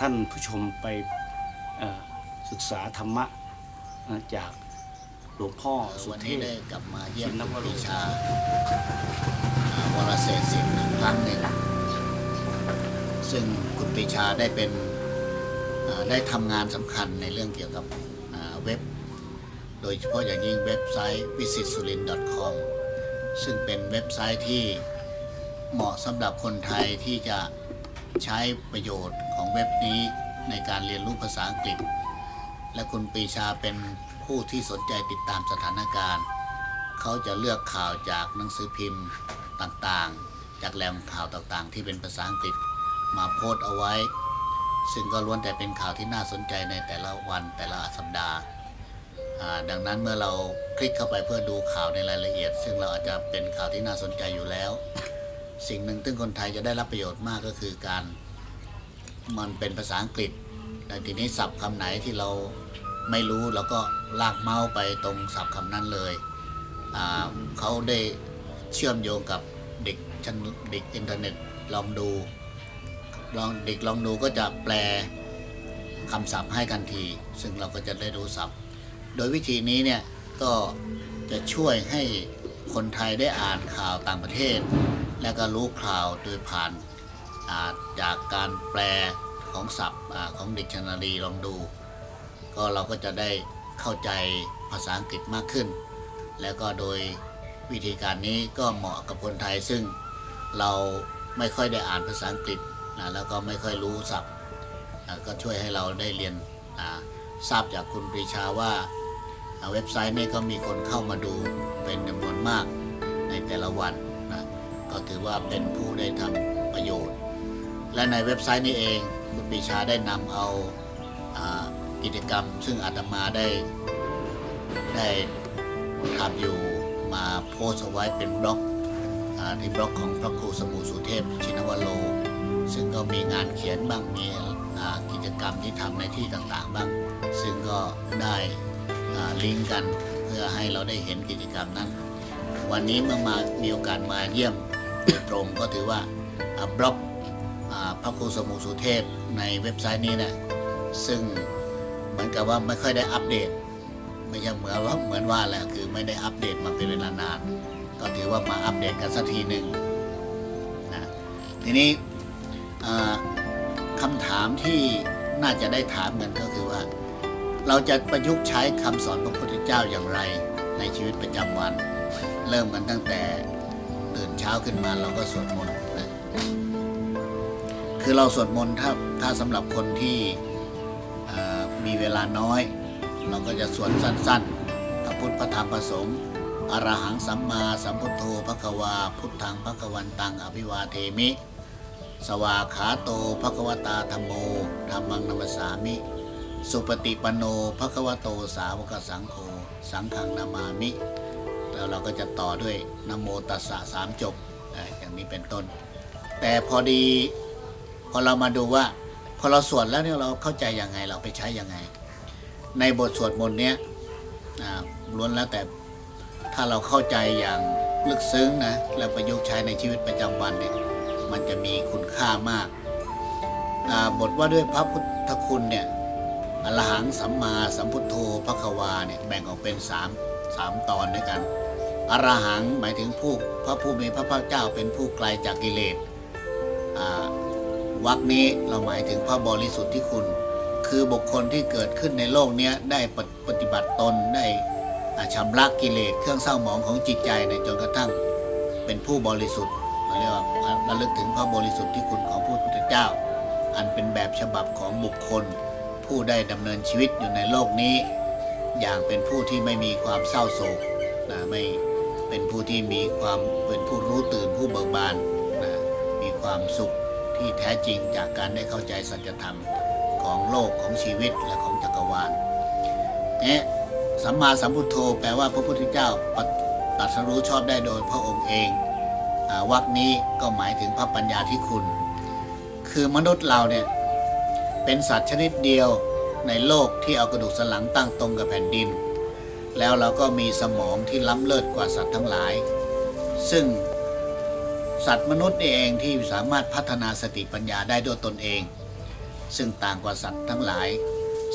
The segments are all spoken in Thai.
ท่านผู้ชมไปเอ่อศึกษาธรรมะเอ่อจากหลวงพ่อสุวันเทนี้พได้กลับมาเยี่ยมชินคุณวโรปีชาอ่าวรเศรษฐ์สิงห์อีกครั้งหนึ่ง ซึ่งคุณปีชาได้เป็นอ่าได้ทำงานสำคัญในเรื่องเกี่ยวกับอ่าเว็บ โดยเฉพาะอย่างยิ่งเว็บไซต์ visitsurin.com ซึ่งเป็นเว็บไซต์ที่เหมาะสำหรับคนไทยที่จะ ใช้ประโยชน์ของเว็บนี้ในการเรียนรู้ภาษาอังกฤษ และคุณปีชาเป็นผู้ที่สนใจติดตามสถานการณ์ เขาจะเลือกข่าวจากหนังสือพิมพ์ต่างๆ จากแหล่งข่าวต่างๆ ที่เป็นภาษาอังกฤษมาโพสต์เอาไว้ ซึ่งก็ล้วนแต่เป็นข่าวที่น่าสนใจในแต่ละวันแต่ละสัปดาห์ดังนั้นเมื่อเราคลิกเข้าไปเพื่อดูข่าวในรายละเอียด ซึ่งเราอาจจะเป็นข่าวที่น่าสนใจอยู่แล้ว สิ่งหนึ่งซึ่งคนไทยจะได้รับประโยชน์มากก็คือการมันเป็นภาษาอังกฤษแต่ทีนี้ศัพท์คำไหนที่เราไม่รู้เราก็ลากเมาส์ไปตรงศัพท์คำนั้นเลยเขาได้เชื่อมโยงกับเด็กชั้นเด็กอินเทอร์เน็ตลองดูลองเด็กลองดูก็จะแปลคำศัพท์ให้ทันที ซึ่งเราก็จะได้รู้ศัพท์ โดยวิธีนี้เนี่ยก็จะช่วยให้ คนไทยได้อ่านข่าวต่างประเทศ และก็รู้ข่าวโดยผ่านาจากการแปลของศัพท์ของดิกชันนารีลองดู ก็เราก็จะได้เข้าใจภาษาอังกฤษมากขึ้น แล้วก็โดยวิธีการนี้ก็เหมาะกับคนไทยซึ่งเราไม่ค่อยได้อ่านภาษาอังกฤษนะแล้วก็ไม่ค่อยรู้ศัพท์ก็ช่วยให้เราได้เรียนทราบจากคุณปรีชาว่า เว็บไซต์นี้ก็มีคนเข้ามาดูเป็นจำนวนมากในแต่ละวันนะก็ถือว่าเป็นผู้ได้ทำประโยชน์ และในเว็บไซต์นี้เองคุณปีชาได้นำเอากิจกรรม ซึ่งอาตมาได้ได้ทำอยู่มาโพสต์เอาไว้เป็นบล็อกอที่บล็อกของพระครูสมุสุเทพชินวโรซึ่งก็มีงานเขียนบ้างมีกิจกรรมที่ทำในที่ต่างๆบ้าง ซึ่งก็ได้ ลิงก์กันเพื่อให้เราได้เห็นกิจกรรมนั้น วันนี้เมื่อมามีโอกาสมาเยี่ยมตรงก็ถือว่าบล็อกพระครูสมุสุเทพในเว็บไซต์นี้เนี่ยซึ่งเหมือนกับว่าไม่ค่อยได้อัปเดต ไม่ใช่เหมือนว่าเหมือนว่าแหละคือไม่ได้อัปเดตมาเป็นเวลานาน ก็ถือว่ามาอัปเดตกันสักทีหนึ่งนะทีนี้คำถามที่น่าจะได้ถามกันก็คือว่า เราจะประยุกต์ใช้คำสอนพระพุทธเจ้าอย่างไร ในชีวิตประจำวัน เริ่มกันตั้งแต่ตื่นเช้าขึ้นมาเราก็สวดมนต์นะคือเราสวดมนต์ถ้าถ้าสำหรับคนที่มีเวลาน้อย เราก็จะสวดสั้นๆพระพุทธพระธรรมพระสงฆ์อรหังสัมมาสัมพุทโธพระควา พุทธังพระกวันตังอภิวาเทมิ สวาขาโตพระควตาธรรมโมธรรมังนัมสสามิ สุปฏิปโนพระควโตสาวกสังโฆสังฆังนามามิ แล้วเราก็จะต่อด้วยนโมตัสสะสามจบอย่างนี้เป็นต้น แต่พอดีพอเรามาดูว่า พอเราสวดแล้วเนี่ยเราเข้าใจยังไงเราไปใช้ยังไง ในบทสวดมนต์เนี้ยล้วนแล้วแต่ถ้าเราเข้าใจอย่างลึกซึ้งนะแล้วประยุกต์ใช้ในชีวิตประจำวันเนี่ยมันจะมีคุณค่ามากบทว่าด้วยพระพุทธคุณเนี่ย อรหังสัมมาสัมพุทโธพระควาเนี่ยแบ่งออกเป็นสามสามตอนด้วยกันอรหังหมายถึงผู้พระผู้มีพระภาคเจ้าเป็นผู้ไกลจากกิเลสวรรคนี้เราหมายถึงพระบริสุทธิ์ที่คุณ คือบุคคลที่เกิดขึ้นในโลกนี้ได้ปฏิปฏิบัติตนได้ชำระกิเลสเครื่องเศร้าหมองของจิตใจในจนกระทั่งเป็นผู้บริสุทธิ์เราเรียกว่าระลึกถึงพระบริสุทธิ์ที่คุณของพระพุทธเจ้า อันเป็นแบบฉบับของบุคคล ผู้ได้ดำเนินชีวิตอยู่ในโลกนี้ อย่างเป็นผู้ที่ไม่มีความเศร้าโศกนะไม่เป็นผู้ที่มีความเป็นผู้รู้ตื่นผู้เบิกบานนะมีความสุขที่แท้จริงจากการได้เข้าใจสัจธรรมของโลกของชีวิตและของจักรวาลเนี่ยสัมมาสัมพุทโธแปลว่าพระพุทธเจ้าปตรัสรู้ชอบได้โดยพระองค์เองอวรรคนี้ก็หมายถึงพระปัญญาที่คุณ คือมนุษย์เราเนี่ย เป็นสัตว์ชนิดเดียวในโลกที่เอากระดูกสันหลังตั้งตรงกับแผ่นดิน แล้วเราก็มีสมองที่ล้ำเลิศกว่าสัตว์ทั้งหลาย ซึ่งสัตว์มนุษย์เองที่สามารถพัฒนาสติปัญญาได้ด้วยตนเอง ซึ่งต่างกว่าสัตว์ทั้งหลาย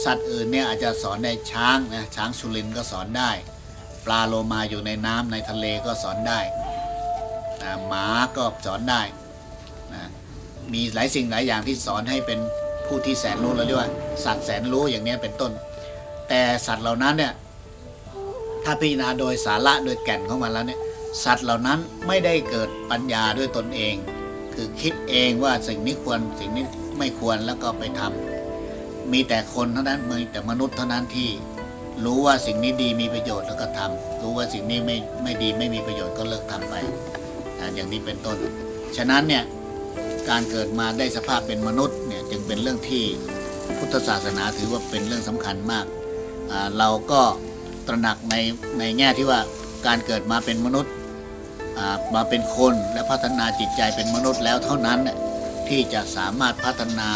สัตว์อื่นเนี่ยอาจจะสอนได้ช้างนะช้างสุรินก็สอนได้ ปลาโลมาอยู่ในน้ำในทะเลก็สอนได้นะหมาก็สอนได้นะมีหลายสิ่งหลายอย่างที่สอนให้เป็น ผู้ที่แสนรู้เราเรียกว่า สัตว์แสนรู้อย่างนี้เป็นต้น แต่สัตว์เหล่านั้นเนี่ยถ้าพิจารณาโดยสาระโดยแก่นของมันแล้วเนี่ยสัตว์เหล่านั้นไม่ได้เกิดปัญญาด้วยตนเอง คือคิดเองว่าสิ่งนี้ควรสิ่งนี้ไม่ควรแล้วก็ไปทำมีแต่คนเท่านั้นมีแต่มนุษย์เท่านั้นที่รู้ว่าสิ่งนี้ดีมีประโยชน์แล้วก็ทำรู้ว่าสิ่งนี้ไม่ไม่ดีไม่มีประโยชน์ก็เลิกทำไปอย่างนี้เป็นต้น ฉะนั้นเนี่ยการเกิดมาได้สภาพเป็นมนุษย์ จึงเป็นเรื่องที่พุทธศาสนาถือว่าเป็นเรื่องสำคัญมาก เราก็ตระหนักในในแง่ที่ว่าการเกิดมาเป็นมนุษย์มาเป็นคนและพัฒนาจิตใจเป็นมนุษย์แล้วเท่านั้นเนี่ยที่จะสามารถพัฒนา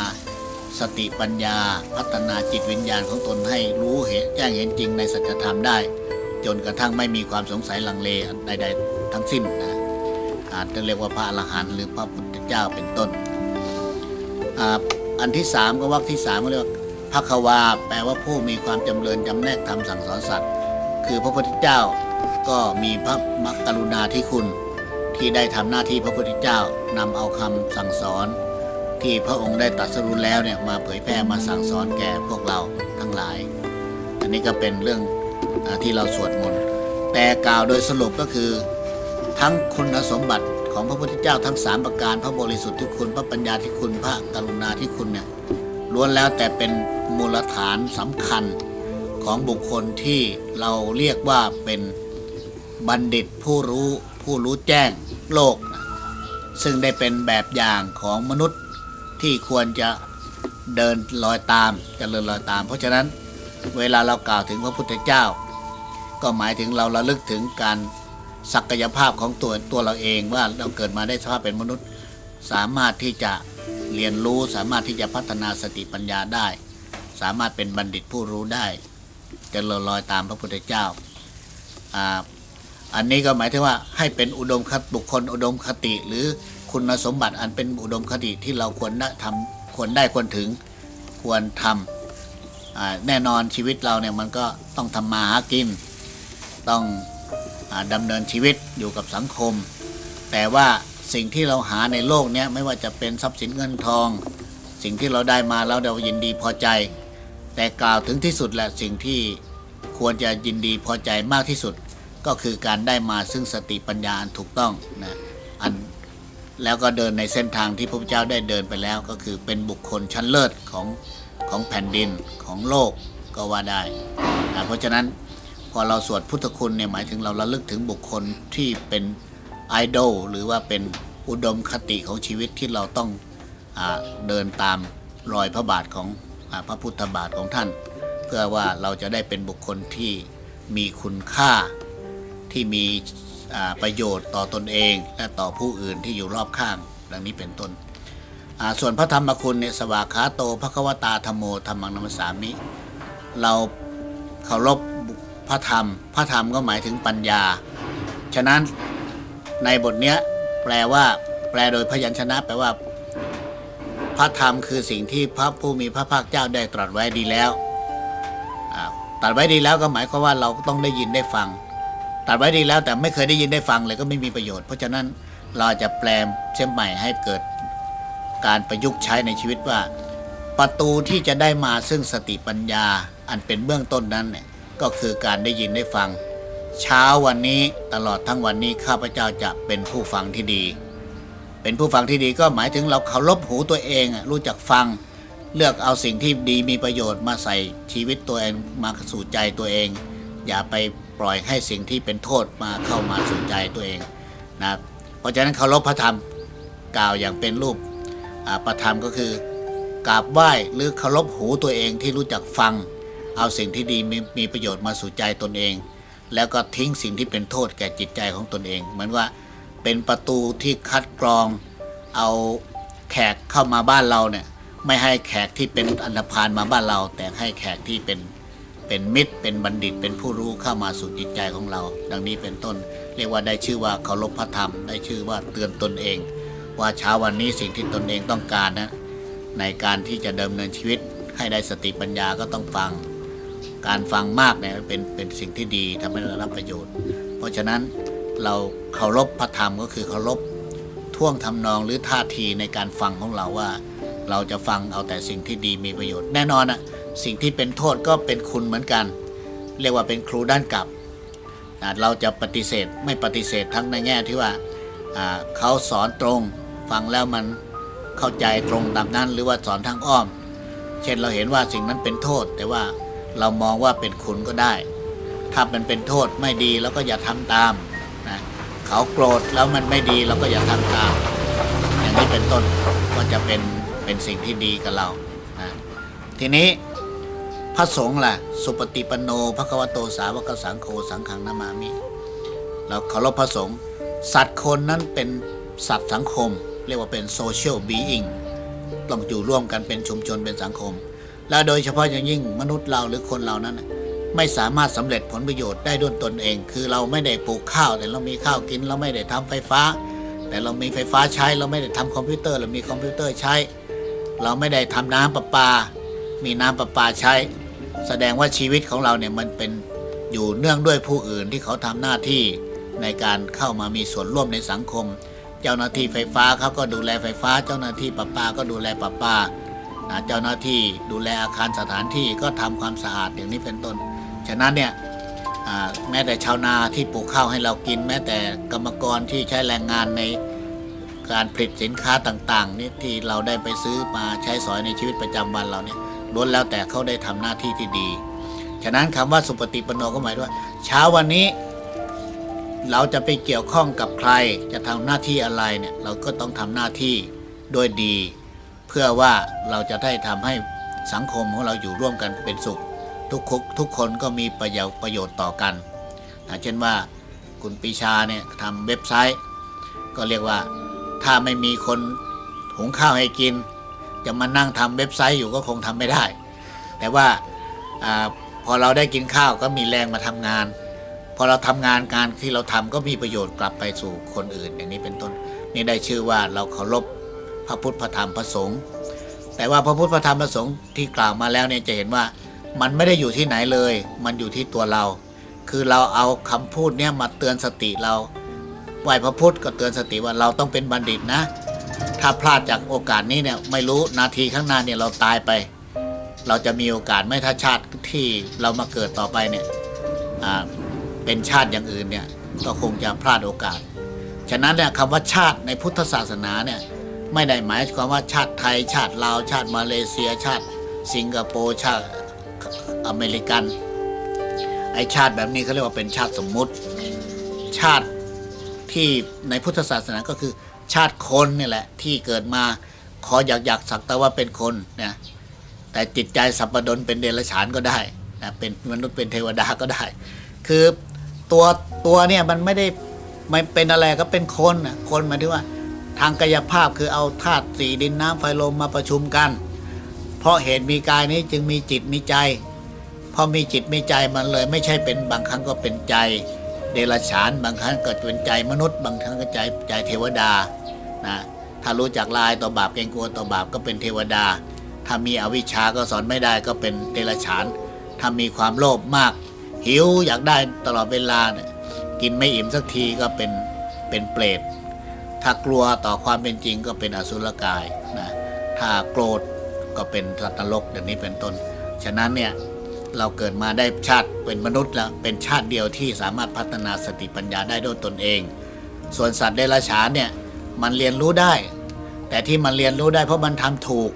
สติปัญญา พัฒนาจิตวิญญาณของตนให้รู้เห็นแจ้งเห็นจริงในสัจธรรมได้ จนกระทั่งไม่มีความสงสัยลังเลใดๆทั้งสิ้นนะอาจจะเรียกว่าพระอรหันต์หรือพระพุทธเจ้าเป็นต้น อันที่สามก็วรรคที่สามก็เรียกว่าพระควา แปลว่าผู้มีความจำเริญจำแนกทำสั่งสอนสัตว์ คือพระพุทธเจ้าก็มีพระมกรุณาธิคุณ ที่ได้ทำหน้าที่พระพุทธเจ้านำเอาคำสั่งสอน ที่พระองค์ได้ตรัสรู้แล้วเนี่ยมาเผยแพร่มาสั่งสอนแก่พวกเราทั้งหลาย อันนี้ก็เป็นเรื่องอที่เราสวดมนต์แต่กล่าวโดยสรุปก็คือ ทั้งคุณสมบัติ ของพระพุทธเจ้าทั้งสามประการ พระบริสุทธิ์ที่คุณ พระปัญญาที่คุณ พระกรุณาที่คุณเนี่ยล้วนแล้วแต่เป็นมูลฐานสำคัญของบุคคลที่เราเรียกว่าเป็นบัณฑิตผู้รู้ผู้รู้แจ้งโลกนะซึ่งได้เป็นแบบอย่างของมนุษย์ที่ควรจะเดินรอยตามจเจริญรอยตาม เพราะฉะนั้นเวลาเรากล่าวถึงพระพุทธเจ้า ก็หมายถึงเราระลึกถึงการ ศักยภาพของตัวตัวเราเองว่าเราเกิดมาได้สภาพเป็นมนุษย์ สามารถที่จะเรียนรู้สามารถที่จะพัฒนาสติปัญญาได้ สามารถเป็นบัณฑิตผู้รู้ได้จริญรอยตามพระพุทธเจ้าอ่าอันนี้ก็หมายถึงว่าให้เป็นอุดมคติบุคคลอุดมคติ หรือคุณสมบัติอันเป็นอุดมคติที่เราควรได้ทำควรได้ควรถึงควรทำอ่าแน่นอนชีวิตเราเนี่ยมันก็ต้องทำมาหากินต้อง ดำเนินชีวิตอยู่กับสังคม แต่ว่าสิ่งที่เราหาในโลกนี้ไม่ว่าจะเป็นทรัพย์สินเงินทอง สิ่งที่เราได้มาแล้วเรายินดีพอใจ แต่กล่าวถึงที่สุดแหละสิ่งที่ควรจะยินดีพอใจมากที่สุด ก็คือการได้มาซึ่งสติปัญญาอันถูกต้องนะอันแล้วก็เดินในเส้นทางที่พระพุทธเจ้าได้เดินไปแล้ว ก็คือเป็นบุคคลชั้นเลิศของของแผ่นดินของโลกก็ว่าได้นะเพราะฉะนั้น พอเราสวดพุทธคุณเนี่ยหมายถึงเราระลึกถึงบุคคลที่เป็นไอดอลหรือว่าเป็นอุดมคติของชีวิตที่เราต้องอเดินตามรอยพระบาทของอพระพุทธบาทของท่าน เพื่อว่าเราจะได้เป็นบุคคลที่มีคุณค่าที่มีประโยชน์ต่อตนเองและต่อผู้อื่นที่อยู่รอบข้าง ดังนี้เป็นต้นส่วนพระธรรมคุณเนี่ยสวากขาโตพระควตาธรรมโมธรรมังนัมสามิ เราเคารพ พระธรรม พระธรรมก็หมายถึงปัญญา ฉะนั้นในบทเนี้ยแปลว่า แปลโดยพยัญชนะ แปลว่า พระธรรมคือสิ่งที่พระผู้มีพระภาคเจ้าได้ตรัสไว้ดีแล้วตรัสไว้ดีแล้วก็หมายความว่าเราต้องได้ยินได้ฟังตรัสไว้ดีแล้วแต่ไม่เคยได้ยินได้ฟังเลยก็ไม่มีประโยชน์ เพราะฉะนั้นเราจะแปลเช่นใหม่ให้เกิดการประยุกต์ใช้ในชีวิตว่า ประตูที่จะได้มาซึ่งสติปัญญา อันเป็นเบื้องต้นนั้นเนี่ย ก็คือการได้ยินได้ฟัง เช้าวันนี้ตลอดทั้งวันนี้ข้าพเจ้าจะเป็นผู้ฟังที่ดี เป็นผู้ฟังที่ดีก็หมายถึงเราเคารพหูตัวเองรู้จักฟัง เลือกเอาสิ่งที่ดีมีประโยชน์มาใส่ชีวิตตัวเองมาสู่ใจตัวเอง อย่าไปปล่อยให้สิ่งที่เป็นโทษมาเข้ามาสู่ใจตัวเองนะเพราะฉะนั้นเคารพพระธรรมกล่าวอย่างเป็นรูปประธรรมก็คือกราบไหว้หรือเคารพหูตัวเองที่รู้จักฟัง เอาสิ่งที่ดีมีมีประโยชน์มาสู่ใจตนเอง แล้วก็ทิ้งสิ่งที่เป็นโทษแก่จิตใจของตนเอง เหมือนว่าเป็นประตูที่คัดกรอง เอาแขกเข้ามาบ้านเราเนี่ยไม่ให้แขกที่เป็นอันธพาลมาบ้านเรา แต่ให้แขกที่เป็นเป็นมิตร เป็นบัณฑิต เป็นผู้รู้เข้ามาสู่จิตใจของเรา ดังนี้เป็นต้น เรียกว่าได้ชื่อว่าเคารพพระธรรม ได้ชื่อว่าเตือนตนเอง ว่าเช้าวันนี้สิ่งที่ตนเองต้องการนะในการที่จะดำเนินชีวิตให้ได้สติปัญญาก็ต้องฟัง การฟังมากเนี่ยเป็นเป็นสิ่งที่ดีทำให้เรารับประโยชน์ เพราะฉะนั้นเราเคารพพระธรรมก็คือเคารพท่วงทำนองหรือท่าทีในการฟังของเราว่า เราจะฟังเอาแต่สิ่งที่ดีมีประโยชน์ แน่นอนอะสิ่งที่เป็นโทษก็เป็นคุณเหมือนกัน เรียกว่าเป็นครูด้านกลับเราจะปฏิเสธไม่ปฏิเสธทั้งในแง่ที่ว่าอ่าเขาสอนตรงฟังแล้วมันเข้าใจตรงตามนั้นหรือว่าสอนทางอ้อม เช่นเราเห็นว่าสิ่งนั้นเป็นโทษแต่ว่า เรามองว่าเป็นคุณก็ได้ ถ้ามันเป็นโทษไม่ดีเราก็อย่าทำตามนะเขาโกรธแล้วมันไม่ดีเราก็อย่าทำตาม อย่างนี้เป็นต้นก็จะเป็นเป็นสิ่งที่ดีกับเรานะทีนี้พระสงฆ์ล่ะ สุปฏิปันโนพระควโตสาวกสังโฆสังฆังนามามิ เราเคารพพระสงฆ์สัตว์คนนั้นเป็นสัตว์สังคม เรียกว่าเป็นโซเชียลบีอิงต้องอยู่ร่วมกันเป็นชุมชนเป็นสังคม และโดยเฉพาะอย่างยิ่งมนุษย์เราหรือคนเรานั้น ไม่สามารถสำเร็จผลประโยชน์ได้ด้วยตนเอง คือเราไม่ได้ปลูกข้าว แต่เรามีข้าวกิน เราไม่ได้ทำไฟฟ้า แต่เรามีไฟฟ้าใช้ เราไม่ได้ทำคอมพิวเตอร์เรามีคอมพิวเตอร์ใช้ เราไม่ได้ทำน้ำประปา มีน้ำประปาใช้ แสดงว่าชีวิตของเราเนี่ยมันเป็นอยู่เนื่องด้วยผู้อื่นที่เขาทำหน้าที่ในการเข้ามามีส่วนร่วมในสังคม เจ้าหน้าที่ไฟฟ้าเขาก็ดูแลไฟฟ้า เจ้าหน้าที่ประปาก็ดูแลประปา เจ้าหน้าที่ดูแลอาคารสถานที่ก็ทำความสะอาดอย่างนี้เป็นต้น ฉะนั้นเนี่ยแม้แต่ชาวนาที่ปลูกข้าวให้เรากิน แม้แต่กรรมกรที่ใช้แรงงานในการผลิตสินค้าต่างๆนี่ที่เราได้ไปซื้อมาใช้สอยในชีวิตประจำวันเราเนี่ยล้วนแล้วแต่เขาได้ทำหน้าที่ที่ดี ฉะนั้นคำว่าสุปฏิปโนก็หมายว่าเช้าวันนี้ เราจะไปเกี่ยวข้องกับใครจะทำหน้าที่อะไรเนี่ยเราก็ต้องทำหน้าที่ด้วยดี เพื่อว่าเราจะได้ทำให้สังคมของเราอยู่ร่วมกันเป็นสุข ทุกคุกทุกคนก็มีประโยชน์ประโยชน์ต่อกันนะเช่นว่าคุณปีชาเนี่ยทำเว็บไซต์ ก็เรียกว่าถ้าไม่มีคนหุงข้าวให้กิน จะมานั่งทำเว็บไซต์อยู่ก็คงทำไม่ได้ แต่ว่าอาพอเราได้กินข้าวก็มีแรงมาทำงาน พอเราทำงานการที่เราทำก็มีประโยชน์กลับไปสู่คนอื่นอย่างนี้เป็นต้นนี่ได้ชื่อว่าเราเคารพ พระพุทธพระธรรมพระสงฆ์แต่ว่าพระพุทธพระธรรมพระสงฆ์ที่กล่าวมาแล้วเนี่ยจะเห็นว่ามันไม่ได้อยู่ที่ไหนเลย มันอยู่ที่ตัวเรา คือเราเอาคำพูดเนี่ยมาเตือนสติเราไหวพระพุทธก็เตือนสติว่าเราต้องเป็นบัณฑิตนะ ถ้าพลาดจากโอกาสนี้เนี่ยไม่รู้นาทีข้างหน้าเนี่ยเราตายไป เราจะมีโอกาสไม่ถ้าชาติที่เรามาเกิดต่อไปเนี่ยเป็นชาติอย่างอื่นเนี่ยก็คงจะพลาดโอกาส ฉะนั้นเนี่ยคำว่าชาติในพุทธศาสนาเนี่ย ไม่ได้หมายความว่าชาติไทย ชาติลาว ชาติมาเลเซีย ชาติสิงคโปร์ชาติอเมริกันไอชาติแบบนี้เขาเรียกว่าเป็นชาติสมมุติ ชาติที่ในพุทธศาสนาก็คือ ชาติคนนี่แหละ ที่เกิดมาขออยากอยากสักแต่ว่าเป็นคนนะแต่จิตใจสัพดลเป็นเดรัจฉานก็ได้นะเป็นมนุษย์เป็นเทวดาก็ได้ คือตัวตัวเนี่ยมันไม่ได้ไม่เป็นอะไรก็เป็นคนนะคนหมายถึงว่า ทางกายภาพคือเอาธาตุสี่ดินน้ำไฟลมมาประชุมกัน เพราะเหตุมีกายนี้จึงมีจิตมีใจพอมีจิตมีใจมันเลย ไม่ใช่เป็นบางครั้งก็เป็นใจ เดรัจฉานบางครั้งก็เป็นใจมนุษย์ บางครั้งก็ใจใจเทวดานะถ้ารู้จักลายต่อบาปเกรงกลัวต่อบาปก็เป็นเทวดา ถ้ามีอวิชชาก็สอนไม่ได้ก็เป็นเดรัจฉานถ้ามีความโลภมาก หิวอยากได้ตลอดเวลาเนี่ยกินไม่อิ่มสักทีก็เป็นเป็นเปรต ถ้ากลัวต่อความเป็นจริงก็เป็นอสุรกายนะถ้าโกรธก็เป็นสัตว์นรกอย่างนี้เป็นต้น ฉะนั้นเนี่ยเราเกิดมาได้ชาติเป็นมนุษย์แล้วเป็นชาติเดียวที่สามารถพัฒนาสติปัญญาได้ด้วยตนเอง ส่วนสัตว์เดรัจฉานเนี่ยมันเรียนรู้ได้ แต่ที่มันเรียนรู้ได้เพราะมันทำถูก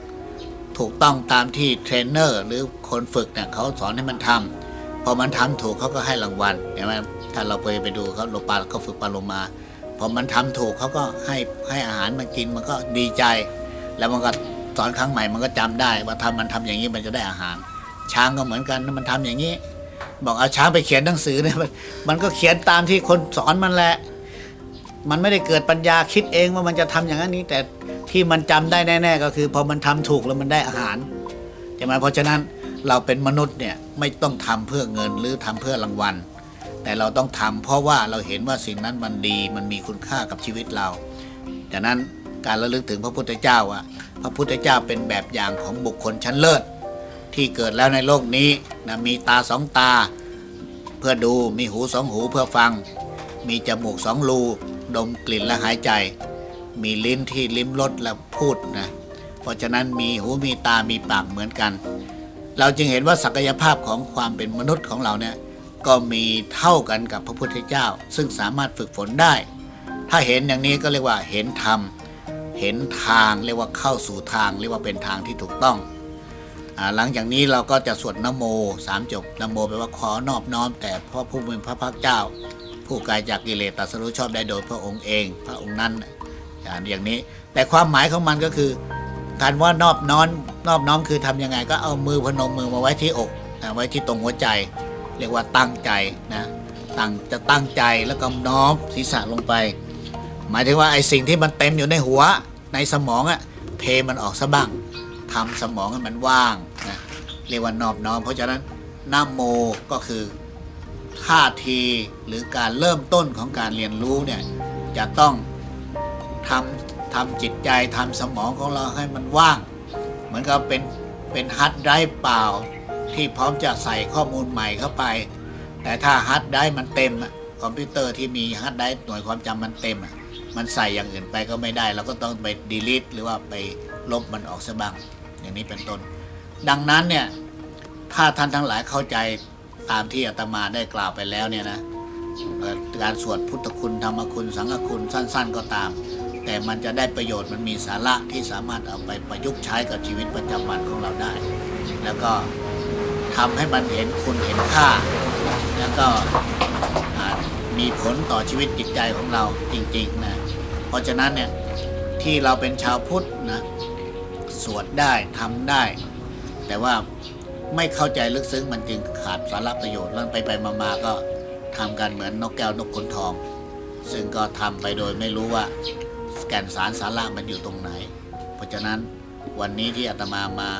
ถูกต้องตามที่เทรนเนอร์หรือคนฝึกเนี่ยเขาสอนให้มันทำพอมันทำถูกเขาก็ให้รางวัลเห็นไหมถ้าเราไปไปดูเขาโลปลาเขาฝึกปลาโลมา พอมันทำถูกเขาก็ให้ให้อาหารมันกินมันก็ดีใจ แล้วมันก็สอนครั้งใหม่มันก็จำได้ ว่าทำมันทำอย่างนี้มันจะได้อาหาร ช้างก็เหมือนกันมันทำอย่างนี้ บอกเอาช้างไปเขียนหนังสือเนี่ยมันมันก็เขียนตามที่คนสอนมันแหละ มันไม่ได้เกิดปัญญาคิดเองว่ามันจะทำอย่างนั้นนี้แต่ที่มันจำได้แน่ ๆ ก็คือ พอมันทำถูกแล้วมันได้อาหารใช่ไหมเพราะฉะนั้นเราเป็นมนุษย์เนี่ยไม่ต้องทำเพื่อเงินหรือทำเพื่อรางวัล แต่เราต้องทำเพราะว่าเราเห็นว่าสิ่งนั้นมันดีมันมีคุณค่ากับชีวิตเราดังนั้นการระลึกถึงพระพุทธเจ้าว่าพระพุทธเจ้าเป็นแบบอย่างของบุคคลชั้นเลิศที่เกิดแล้วในโลกนี้นะมีตาสองตา เพื่อดูมีหูสองหูเพื่อฟัง มีจมูกสองรูดมกลิ่นและหายใจ มีลิ้นที่ลิ้มรสและพูดนะเพราะฉะนั้นมีหูมีตามีปากเหมือนกัน เราจึงเห็นว่าศักยภาพของความเป็นมนุษย์ของเราเนี่ย ก็มีเท่ากันกับพระพุทธเจ้า ซึ่งสามารถฝึกฝนได้ ถ้าเห็นอย่างนี้ก็เรียกว่าเห็นธรรม เห็นทางเรียกว่าเข้าสู่ทาง เรียกว่าเป็นทางที่ถูกต้องอหลังจากนี้เราก็จะสวดนโมสามจบนโมแปลว่าขอนอบน้อม แต่พระผู้เป็นพระภาคเจ้า ผู้ไกลจากกิเลสตัสรู้ชอบได้โดยพระองค์เอง พระองค์นั้นอย่างนี้ แต่ความหมายของมันก็คือ การว่านอบน้อมนอบน้อมคือทำยังไง ก็เอามือพนมมือมาไว้ที่อกไว้ที่ตรงหัวใจ เรียกว่าตั้งใจนะตั้งจะตั้งใจแล้วก็น้อมศีรษะลงไป หมายถึงว่าไอ้สิ่งที่มันเต็มอยู่ในหัวในสมองอะเทมันออกซะบ้างทำสมองให้มันว่างนะเรียกว่านอบน้อม เพราะฉะนั้นนโมก็คือท่าทีหรือการเริ่มต้นของการเรียนรู้เนี่ยจะต้องทำทำจิตใจทำสมองของเราให้มันว่าง เหมือนกับเป็นเป็นฮัดไดร์เปล่า ที่พร้อมจะใส่ข้อมูลใหม่เข้าไป แต่ถ้าฮัดไดรฟ์มันเต็มคอมพิวเตอร์ที่มีฮัดไดรฟ์หน่วยความจำมันเต็มอะมันใส่อย่างอื่นไปก็ไม่ได้ เราก็ต้องไปดีลิทหรือว่าไปลบมันออกซะบ้าง อย่างนี้เป็นต้น ดังนั้นเนี่ยถ้าท่านทั้งหลายเข้าใจตามที่อาตมาได้กล่าวไปแล้วเนี่ยนะการสวดพุทธคุณธรรมคุณสังฆคุณสั้น ๆ ก็ตาม แต่มันจะได้ประโยชน์มันมีสาระที่สามารถเอาไปประยุกต์ใช้กับชีวิตประจำวันของเราได้ แล้วก็ ทำให้มันเห็นคุณเห็นค่า แล้วก็มีผลต่อชีวิตจิตใจของเราจริงๆนะเพราะฉะนั้นเนี่ยที่เราเป็นชาวพุทธนะสวดได้ทำได้ แต่ว่าไม่เข้าใจลึกซึ้งมันจึงขาดสาระประโยชน์แล้วไปไปมาๆก็ทำกันเหมือนนกแก้วนกขุนทอง ซึ่งก็ทำไปโดยไม่รู้ว่าแก่นสารสาระมันอยู่ตรงไหน เพราะฉะนั้นวันนี้ที่อาตมามา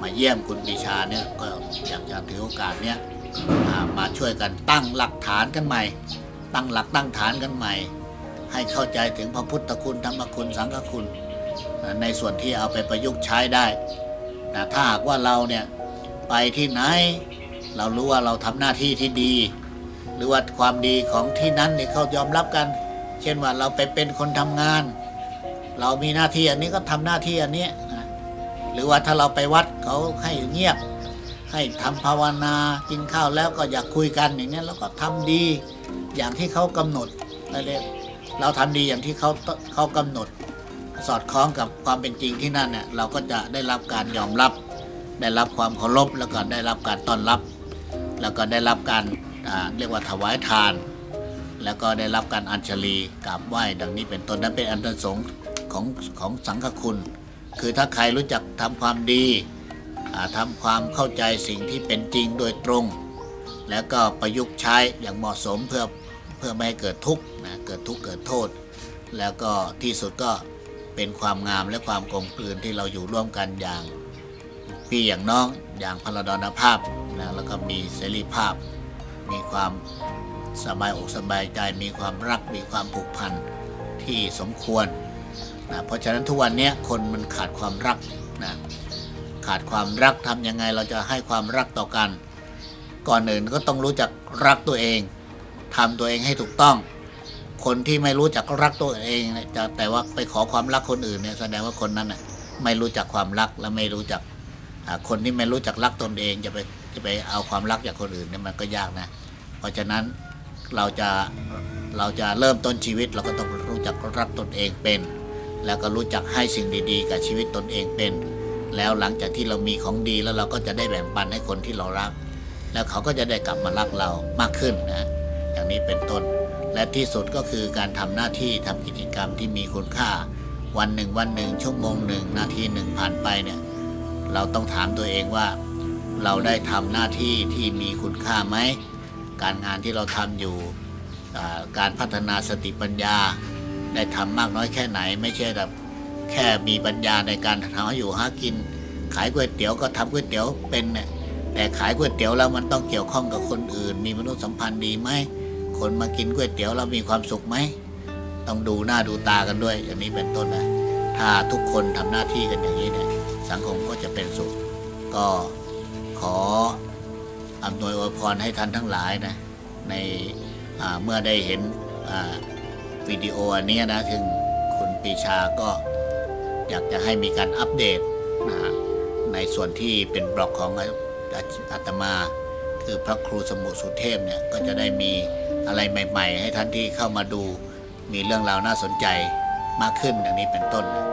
มาเยี่ยมคุณปีชาเนี่ยก็อยากจะถือโอกาสเนี้ยมาช่วยกันตั้งหลักฐานกันใหม่ ตั้งหลักตั้งฐานกันใหม่ ให้เข้าใจถึงพระพุทธคุณธรรมคุณสังฆคุณ ในส่วนที่เอาไปประยุกต์ใช้ได้นะถ้าหากว่าเราเนี่ยไปที่ไหน เรารู้ว่าเราทำหน้าที่ที่ดี หรือว่าความดีของที่นั้นเนี่ยเขายอมรับกัน เช่นว่าเราไปเป็นคนทำงาน เรามีหน้าที่อันนี้ก็ทำหน้าที่อันนี้ หรือว่าถ้าเราไปวัดเขาให้เงียบ ให้ทำภาวนากินข้าวแล้วก็อยากคุยกันอย่างนี้แล้วก็ทำดีอย่างที่เขากำหนดอะไรเราทำดีอย่างที่เขาเขากำหนด สอดคล้องกับความเป็นจริงที่นั่นเนี่ยเราก็จะได้รับการยอมรับ ได้รับความเคารพแล้วก็ได้รับการต้อนรับ แล้วก็ได้รับการเรียกว่าถวายทาน แล้วก็ได้รับการอัญชลีกราบไหว้ดังนี้เป็นต้นนั้นเป็นอันปรสงของของสังฆคุณ คือถ้าใครรู้จักทำความดีอ่าทำความเข้าใจสิ่งที่เป็นจริงโดยตรง แล้วก็ประยุกต์ใช้อย่างเหมาะสมเพื่อเพื่อไม่ให้เกิดทุกข์นะเกิดทุกข์เกิดโทษ แล้วก็ที่สุดก็เป็นความงามและความกลมกลืนที่เราอยู่ร่วมกันอย่างพี่อย่างน้องอย่างพลดรภาพนะแล้วก็มีเสรีภาพ มีความสบายอกสบายใจ มีความรักมีความผูกพันที่สมควร นะเพราะฉะนั้นทุกวันนี้คนมันขาดความรักนะขาดความรักทำยังไงเราจะให้ความรักต่อกัน ก่อนอื่นก็ต้องรู้จักรักตัวเองทำตัวเองให้ถูกต้อง คนที่ไม่รู้จักรักตัวเองจะแต่ว่าไปขอความรักคนอื่นเนี่ยแสดงว่าคนนั้นน่ะไม่รู้จักความรักและไม่รู้จักคนที่ไม่รู้จักรักตนเองจะไปจะไปเอาความรักจากคนอื่นเนี่ยมันก็ยากนะ เพราะฉะนั้นเราจะเราจะเริ่มต้นชีวิตเราก็ต้องรู้จักรักตนเองเป็น แล้วก็รู้จักให้สิ่งดีๆ กับชีวิตตนเองเป็น แล้วหลังจากที่เรามีของดีแล้วเราก็จะได้แบ่งปันให้คนที่เรารัก แล้วเขาก็จะได้กลับมารักเรามากขึ้นนะอย่างนี้เป็นต้น และที่สุดก็คือการทำหน้าที่ทำกิจกรรมที่มีคุณค่า วันหนึ่งวันหนึ่งชั่วโมงหนึ่งนาทีหนึ่งผ่านไปเนี่ยเราต้องถามตัวเองว่า เราได้ทำหน้าที่ที่มีคุณค่าไหมการงานที่เราทำอยู่การพัฒนาสติปัญญา ได้ทำมากน้อยแค่ไหน ไม่ใช่แบบแค่มีปัญญาในการทำใหาอยู่หากิน ขายก๋วยเตี๋ยวก็ทำก๋วยเตี๋ยวเป็นเนี่ยแต่ขายก๋วยเตี๋ยวแล้วมันต้องเกี่ยวข้องกับคนอื่น มีมนุษยสัมพันธ์ดีไหมคนมากินก๋วยเตี๋ยวแล้วมีความสุขไหมต้องดูหน้าดูตากันด้วย อย่างนี้เป็นต้นนะถ้าทุกคนทำหน้าที่กันอย่างนี้เนี่ยสังคมก็จะเป็นสุข ก็ขออำนวยอวยพรให้ท่านทั้งหลายนะในเมื่อได้เห็นอ่า วิดีโออันนี้นะถึงคุณปีชาก็อยากจะให้มีการอัปเดตนะฮะในส่วนที่เป็นบล็อกของอาตมา คือพระครูสมุสุเทพเนี่ยก็จะได้มีอะไรใหม่ ๆ ให้ท่านที่เข้ามาดูมีเรื่องราวน่าสนใจมากขึ้นอย่างนี้เป็นต้นนะ